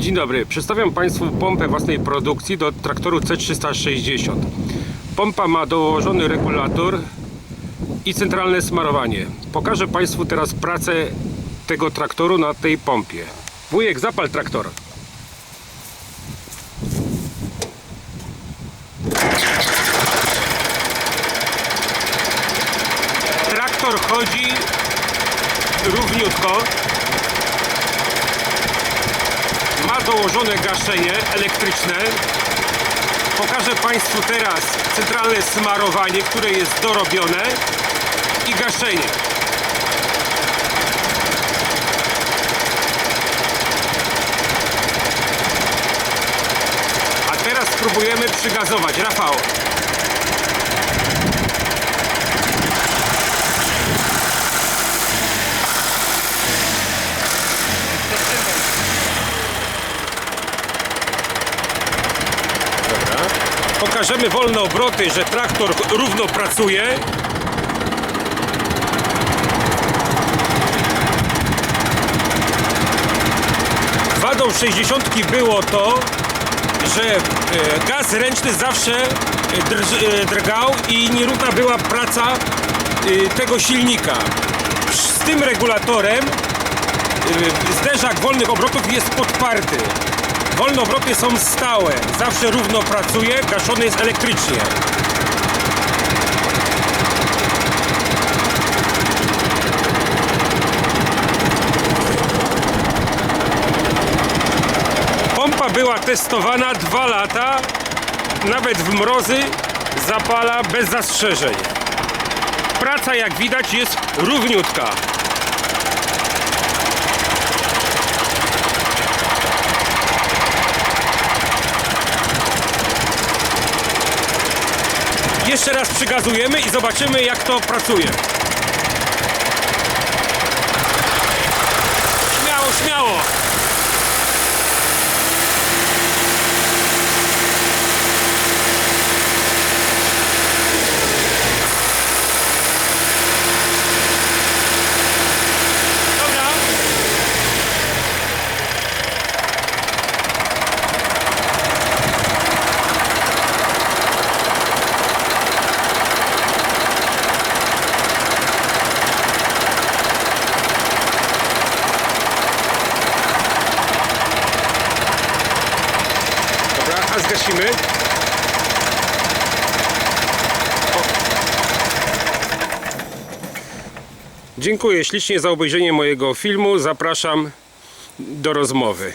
Dzień dobry, przedstawiam Państwu pompę własnej produkcji do traktoru C360. Pompa ma dołożony regulator i centralne smarowanie. Pokażę Państwu teraz pracę tego traktoru na tej pompie. Wujek, zapal traktor. Traktor chodzi równiutko. ma dołożone gaszenie elektryczne. Pokażę Państwu teraz centralne smarowanie, które jest dorobione i gaszenie. A teraz spróbujemy przygazować. Rafał. Pokażemy wolne obroty, że traktor równo pracuje. Wadą 60 było to, że e, gaz ręczny zawsze e, e, drgał i nierówna była praca tego silnika. Z tym regulatorem zderzak wolnych obrotów jest podparty. Wolne obroty są stałe, zawsze równo pracuje, gaszony jest elektrycznie. Pompa była testowana dwa lata, nawet w mrozy zapala bez zastrzeżeń. Praca jak widać jest równiutka. Jeszcze raz przygazujemy i zobaczymy jak to pracuje. Zgasimy. O. Dziękuję ślicznie za obejrzenie mojego filmu. Zapraszam do rozmowy.